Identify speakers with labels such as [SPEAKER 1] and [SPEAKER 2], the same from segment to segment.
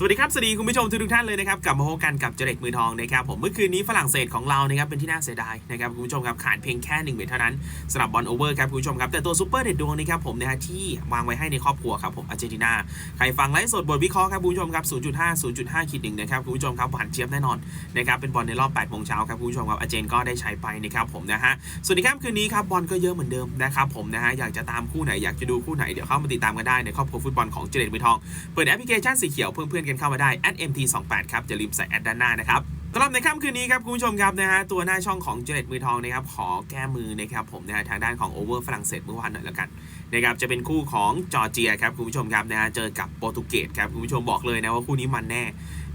[SPEAKER 1] สวัสดีครับสวัสดีคุณผู้ชมทุกท่านเลยนะครับกลับมาพบกันกับเจเด็กมือทองนะครับผมเมื่อคืนนี้ฝรั่งเศสของเรานะครับเป็นที่น่าเสียดายนะครับคุณผู้ชมครับขาดเพียงแค่หนึ่งเมตรเท่านั้นสำหรับบอลโอเวอร์ครับคุณผู้ชมครับแต่ตัวซูเปอร์เด็ดดวงนะครับผมนะฮะที่วางไว้ให้ในครอบครัวครับผมอาร์เจนตินาใครฟังไลฟ์สดบทวิเคราะห์ครับคุณผู้ชมครับ 0.5 0.5ขีดหนึ่งนะครับคุณผู้ชมครับหวานเจี๊ยบแน่นอนนะครับเป็นบอลในรอบ8โมงเช้าครับคุณผู้ชมครับอาร์เจนก็ได้ใช้ไปนะครับผมนะฮะส่วนในค่ำคืนนี้ครับบอลก็เยอะเหมือนเดิมนะครับผมนะฮะอยากจะตามคู่ไหนอยากจะดูคู่ไหนเดี๋ยวเข้ามาติดตามกันได้ในครอบครัวฟุตบอลของเจเด็กมือทองเปิดแอปพลิเคชันสีเขียวเพื่อนกันเข้ามาได้ @mt28 ครับอย่าลืมใส่แอดด้านหน้านะครับสำหรับในค่ำคืนนี้ครับคุณผู้ชมครับนะฮะตัวหน้าช่องของเจเน็ตมือทองนะครับขอแก้มือนะครับผมนะฮะทางด้านของโอเวอร์ฝรั่งเศสเมื่อวานหน่อยแล้วกันนะครับจะเป็นคู่ของจอร์เจียครับคุณผู้ชมครับนะฮะเจอกับโปรตุเกสครับคุณผู้ชมบอกเลยนะว่าคู่นี้มันแน่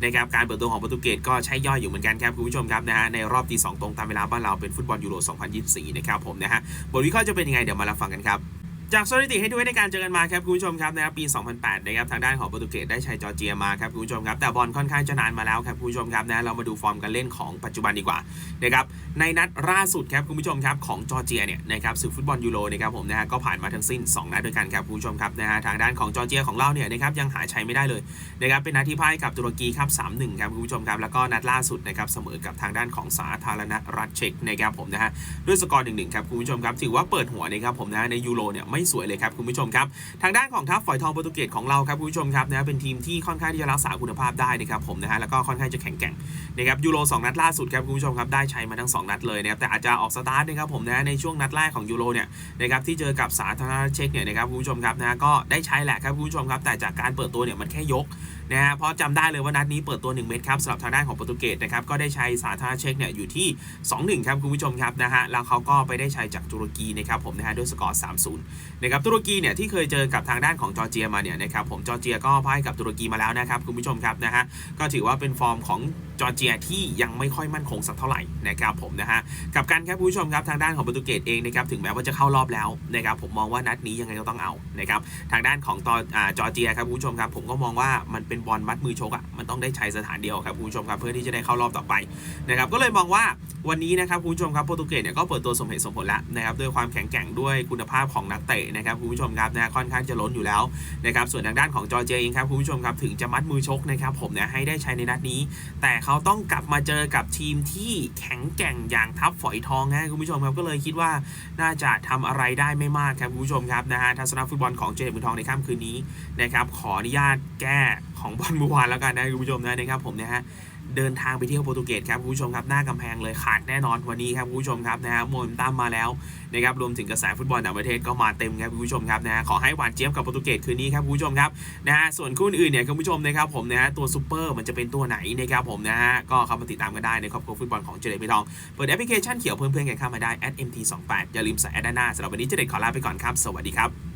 [SPEAKER 1] นะครับการเปิดตัวของโปรตุเกสก็ใช้ย่อยอยู่เหมือนกันครับคุณผู้ชมครับนะฮะในรอบตีสองตรงตามเวลาบ้านเราเป็นฟุตบอลยูโร 2024 นะครับผมนะฮะบทวิเคราะห์จะเป็นยังไงเดี๋ยวมารับฟังกันครับ จากสถิติให้ดูในการเจอกันมาครับคุณผู้ชมครับนะครับปี 2008 นะครับทางด้านของโปรตุเกสได้ชัยจอร์เจียมาครับคุณผู้ชมครับแต่บอลค่อนข้างจะนานมาแล้วครับคุณผู้ชมครับนะเรามาดูฟอร์มการเล่นของปัจจุบันดีกว่านะครับในนัดล่าสุดครับคุณผู้ชมครับของจอร์เจียเนี่ยนะครับศึกฟุตบอลยูโรนะครับผมนะฮะก็ผ่านมาทั้งสิ้น 2 นัดด้วยกันครับคุณผู้ชมครับนะฮะทางด้านของจอร์เจียของเราเนี่ยนะครับยังหาชัยไม่ได้เลยนะครับเป็นนัดที่พ่ายกับตุรกีครับ 3-1 ครับคุณผู้ชมครับแล้วก็นัดล่าสุดนะครับเสมอกับทางด้านของสาธารณรัฐเช็กนะครับผมนะฮะด้วยสกอร์1-1ครับคุณผู้ชมครับถือว่าเปิดหัวนะครับผมนะฮะในยูโรเนี่ยไม่สวยเลยครับคุณผู้ชมครับทางด้านของทัพฝอยทองโปรตุเกสของเราครับคุณผู้ชมครับนะเป็นทีมที่ค่อนข้างที่จะรักษาคุณภาพได้นะครับผมนะฮะแล้วก็ค่อนข้างจะแข็งแกร่งนะครับยูโร2นัดล่าสุดครับคุณผู้ชมครับได้ใช้มาทั้ง 2 นัดเลยนะครับแต่อาจจะออกสตาร์ทนะครับผมนะในช่วงนัดแรกของยูโรเนี่ยนะครับที่เจอกับสาธารณรัฐเช็กเนี่ยนะครับคุณผู้ชมครับนะก็ได้ใช้แหละครับคุณผู้ชมครับแต่จากการเปิดตัวเนี่ยมันแค่ยกนะฮะเพราะจำได้เลยว่านัดนี้เปิดตัว 1 เม็ดครับสำหรับทางด้านของโปรตุเกสนะครับก็ได้ใชัยสาธารณเช็กเนี่ยอยู่ที่ 2-1 ครับคุณผู้ชมครับนะฮะแล้วเขาก็ไปได้ใชัยจากตุรกีนะครับผมนะฮะด้วยสกอร์ 3-0 นะครับตุรกีเนี่ยที่เคยเจอกับทางด้านของจอร์เจียมาเนี่ยนะครับผมจอร์เจียก็พ่ายกับตุรกีมาแล้วนะครับคุณผู้ชมครับนะฮะก็ถือว่าเป็นฟอร์มของจอร์เจียที่ยังไม่ค่อยมั่นคงสักเท่าไหร่นะครับผมนะฮะกับการครับคุณผู้ชมครับทางด้านของโปรตุเกสเองนะครับถึงแม้ว่าจะเข้ารอบแล้วนะครับผมมองว่านัดนี้ยังไงก็ต้องเอานะครับทางด้านของตอจอร์เจียครับคุณผู้ชมครับผมก็มองว่ามันเป็นบอลมัดมือชกอะมันต้องได้ใช้สถานเดียวครับคุณผู้ชมครับเพื่อที่จะได้เข้ารอบต่อไปนะครับก็เลยมองว่า วันนี้นะครับคุณผู้ชมครับโปรตุเกสเนี่ยก็เปิดตัวสมเหตุสมผลแล้วนะครับด้วยความแข็งแกร่งด้วยคุณภาพของนักเตะนะครับคุณผู้ชมครับนะค่อนข้างจะล้นอยู่แล้วนะครับส่วนทางด้านของจอร์เจเองครับคุณผู้ชมครับถึงจะมัดมือชกนะครับผมเนี่ยให้ได้ใช้ในนัดนี้ แต่เขาต้องกลับมาเจอกับทีมที่แข็งแกร่งอย่างทัพฝอยทองนะคุณผู้ชมครับก็เลยคิดว่าน่าจะทำอะไรได้ไม่มากครับคุณผู้ชมครับนะฮะทัศนฟุตบอลของเจเด็มือทองในค่ำคืนนี้นะครับขออนุญาตแก้ของบอลเมื่อวานแล้วกันนะคุณผู้ชมนะนะครับผมนะฮะ เดินทางไปเที่ยวโปรตุเกสครับคุณผู้ชมครับหน้ากำแพงเลยขาดแน่นอนวันนี้ครับคุณผู้ชมครับนะฮะโมนตั้มมาแล้วนะครับรวมถึงกระแสฟุตบอลต่างประเทศก็มาเต็มครับคุณผู้ชมครับนะฮะขอให้หวานเจี๊ยบกับโปรตุเกสคืนนี้ครับคุณผู้ชมครับนะฮะส่วนคู่อื่นเนี่ยคุณผู้ชมนะครับผมนะฮะตัวซูเปอร์มันจะเป็นตัวไหนนะครับผมนะฮะก็เข้ามาติดตามกันได้ในครอบครัวฟุตบอลของเจเด็ดไปทองเปิดแอปพลิเคชันเขียวเพื่อนๆกันเข้ามาได้ @mt28 อย่าลืมใส่แอดด้านหน้าสำหรับวันนี้เจเด็ดขอลาไปก่อนครับสวัสดีครับ